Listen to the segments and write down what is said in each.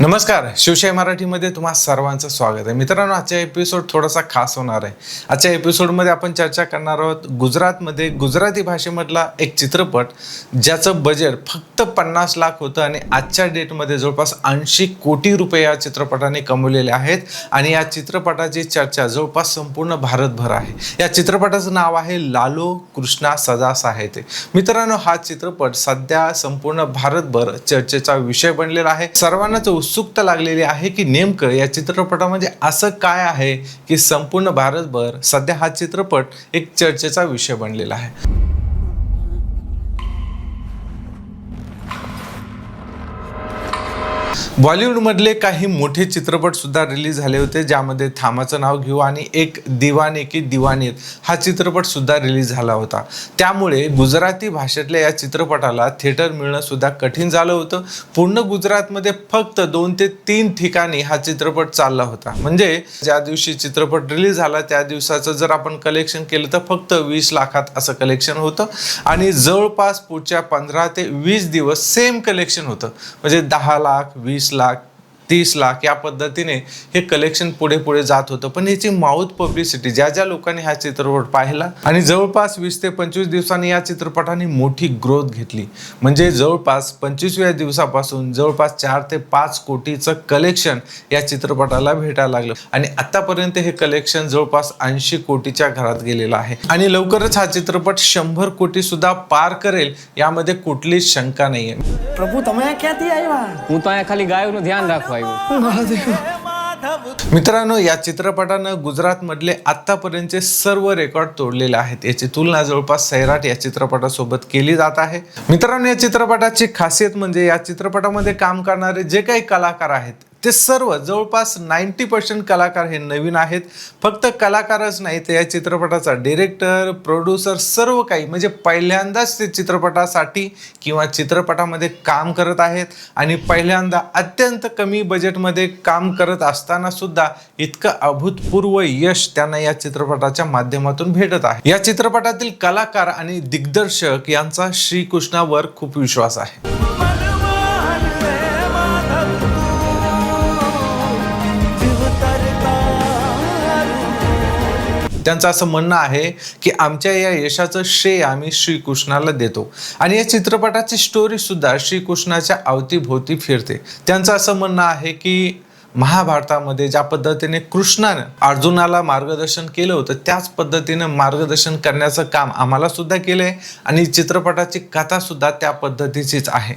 नमस्कार शिवशाही मराठीमध्ये तुम्हा सर्वांचं स्वागत आहे. मित्रांनो आजचा एपिसोड थोडासा खास होणार आहे. आजच्या एपिसोडमध्ये आपण चर्चा करणार आहोत गुजरातमध्ये गुजराती भाषेमधला एक चित्रपट ज्याचं बजेट फक्त पन्नास लाख होतं आणि आजच्या डेटमध्ये जवळपास ऐंशी कोटी रुपये या चित्रपटाने कमवलेले आहेत. आणि या चित्रपटाची चर्चा जवळपास संपूर्ण भारतभर आहे. या चित्रपटाचं नाव आहे लालो कृष्णा सदा साहेते मित्रांनो हा चित्रपट सध्या संपूर्ण भारतभर चर्चेचा विषय बनलेला आहे. सर्वांनाच उत्सुकता लागलेली आहे की नेमकं या चित्रपटामध्ये असं काय आहे की संपूर्ण भारतभर सध्या हा चित्रपट एक चर्चेचा विषय बनलेला आहे? बॉलिवूडमधले काही मोठे चित्रपट सुद्धा रिलीज झाले होते ज्यामध्ये थामाचं नाव घेऊ आणि एक दिवाने की दिवानीत हा चित्रपट सुद्धा रिलीज झाला होता. त्यामुळे गुजराती भाषेतल्या या चित्रपटाला थिएटर मिळणं सुद्धा कठीण झालं होतं. पूर्ण गुजरातमध्ये फक्त दोन ते तीन ठिकाणी हा चित्रपट चालला होता. म्हणजे ज्या दिवशी चित्रपट रिलीज झाला त्या दिवसाचं जर आपण कलेक्शन केलं तर फक्त वीस लाखात असं कलेक्शन होतं. आणि जवळपास पुढच्या पंधरा ते वीस दिवस सेम कलेक्शन होतं. म्हणजे दहा लाख वीस लाख तीस लाख या पद्धतीने हे कलेक्शन पुढे पुढे जात होतं. पण याची माऊथ पब्लिसिटी ज्या ज्या लोकांनी हा चित्रपट पाहिला आणि जवळपास वीस ते पंचवीस दिवसांनी या चित्रपटाने मोठी ग्रोथ घेतली. म्हणजे जवळपास पंचवीसव्या दिवसापासून जवळपास चार ते पाच कोटीचं कलेक्शन या चित्रपटाला भेटायला लागलं. आणि आतापर्यंत हे कलेक्शन जवळपास ऐंशी कोटीच्या घरात गेलेलं आहे. आणि लवकरच हा चित्रपट शंभर कोटी सुद्धा पार करेल यामध्ये कुठलीच शंका नाहीये. प्रभू तुम्ही खाली गायब ध्यान राखवा महादेव. मित्रांनो या चित्रपटानं गुजरातमधले आत्तापर्यंतचे सर्व रेकॉर्ड तोडलेले आहेत. याची तुलना जवळपास सैराट या चित्रपटासोबत केली जात आहे. मित्रांनो या चित्रपटाची खासियत म्हणजे या चित्रपटामध्ये काम करणारे जे काही कलाकार आहेत ते सर्व जवळपास नाईन्टी पर्सेंट कलाकार हे नवीन आहेत. फक्त कलाकारच नाही तर या चित्रपटाचा डिरेक्टर प्रोड्युसर सर्व काही म्हणजे पहिल्यांदाच ते चित्रपटासाठी किंवा चित्रपटामध्ये काम करत आहेत आणि पहिल्यांदा अत्यंत कमी बजेटमध्ये काम करत असताना सुद्धा इतकं अभूतपूर्व यश त्यांना या चित्रपटाच्या माध्यमातून भेटत आहे. या चित्रपटातील कलाकार आणि दिग्दर्शक यांचा श्रीकृष्णावर खूप विश्वास आहे. त्यांचं असं म्हणणं आहे की आमच्या या यशाचं श्रेय आम्ही श्रीकृष्णाला देतो. आणि या चित्रपटाची स्टोरी सुद्धा श्रीकृष्णाच्या अवतीभोवती फिरते. त्यांचं असं म्हणणं आहे की महाभारतामध्ये ज्या पद्धतीने कृष्णानं अर्जुनाला मार्गदर्शन केलं होतं त्याच पद्धतीनं मार्गदर्शन करण्याचं काम आम्हाला सुद्धा केलंय. आणि चित्रपटाची कथा सुद्धा त्या पद्धतीचीच आहे.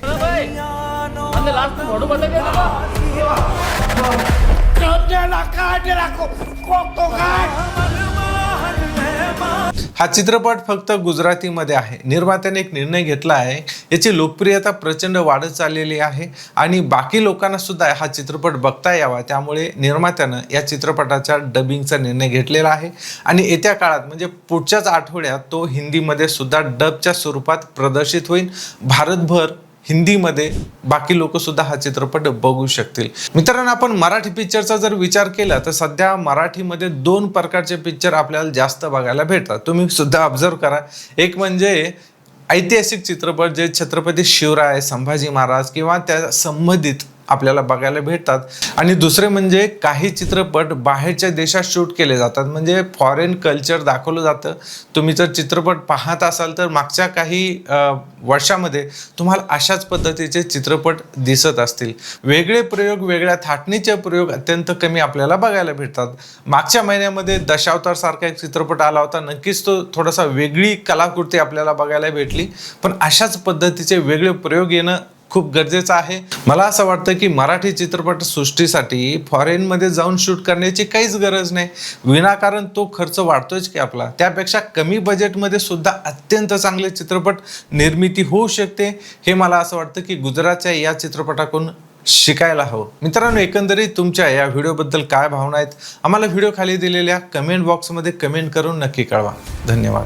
हा चित्रपट फक्त गुजरातीमध्ये आहे. निर्मात्याने एक निर्णय घेतला आहे. याची लोकप्रियता प्रचंड वाढत चाललेली आहे आणि बाकी लोकांना सुद्धा हा चित्रपट बघता यावा. त्यामुळे निर्मात्यानं या चित्रपटाच्या डबिंगचा निर्णय घेतलेला आहे. आणि येत्या काळात म्हणजे पुढच्याच आठवड्यात तो हिंदीमध्ये सुद्धा डबच्या स्वरूपात प्रदर्शित होईल. भारतभर हिंदीमध्ये बाकी लोक सुद्धा हा चित्रपट बघू शकतील. मित्रांनो आपण मराठी पिक्चरचा जर विचार केला तर सध्या मराठीमध्ये दोन प्रकारचे पिक्चर आपल्याला जास्त बघायला भेटतात. तुम्ही सुद्धा ऑब्झर्व करा. एक म्हणजे ऐतिहासिक चित्रपट जे छत्रपती शिवराय संभाजी महाराज किंवा त्या संबंधित आपल्याला बघायला भेटतात. आणि दुसरे म्हणजे काही चित्रपट बाहेरच्या देशात शूट केले जातात. म्हणजे फॉरेन कल्चर दाखवलं जातं. तुम्ही जर चित्रपट पाहत असाल तर मागच्या काही वर्षामध्ये तुम्हाला अशाच पद्धतीचे चित्रपट दिसत असतील. वेगळे प्रयोग वेगळ्या थाटणीचे प्रयोग अत्यंत कमी आपल्याला बघायला भेटतात. मागच्या महिन्यामध्ये दशावतार सारखा एक चित्रपट आला होता. नक्कीच तो थोडासा वेगळी कलाकृती आपल्याला बघायला भेटली. पण अशाच पद्धतीचे वेगळे प्रयोग येणं खूप गरजेचं आहे. मला असं वाटतं की मराठी चित्रपट सृष्टीसाठी फॉरेनमध्ये जाऊन शूट करण्याची काहीच गरज नाही. विनाकारण तो खर्च वाढतोच की आपला. त्यापेक्षा कमी बजेटमध्ये सुद्धा अत्यंत चांगले चित्रपट निर्मिती होऊ शकते. हे मला असं वाटतं की गुजरातच्या या चित्रपटाकडून शिकायला हवं. मित्रांनो एकंदरीत तुमच्या या व्हिडिओबद्दल काय भावना आहेत? आम्हाला व्हिडिओ खाली दिलेल्या कमेंट बॉक्समध्ये कमेंट करून नक्की कळवा. धन्यवाद.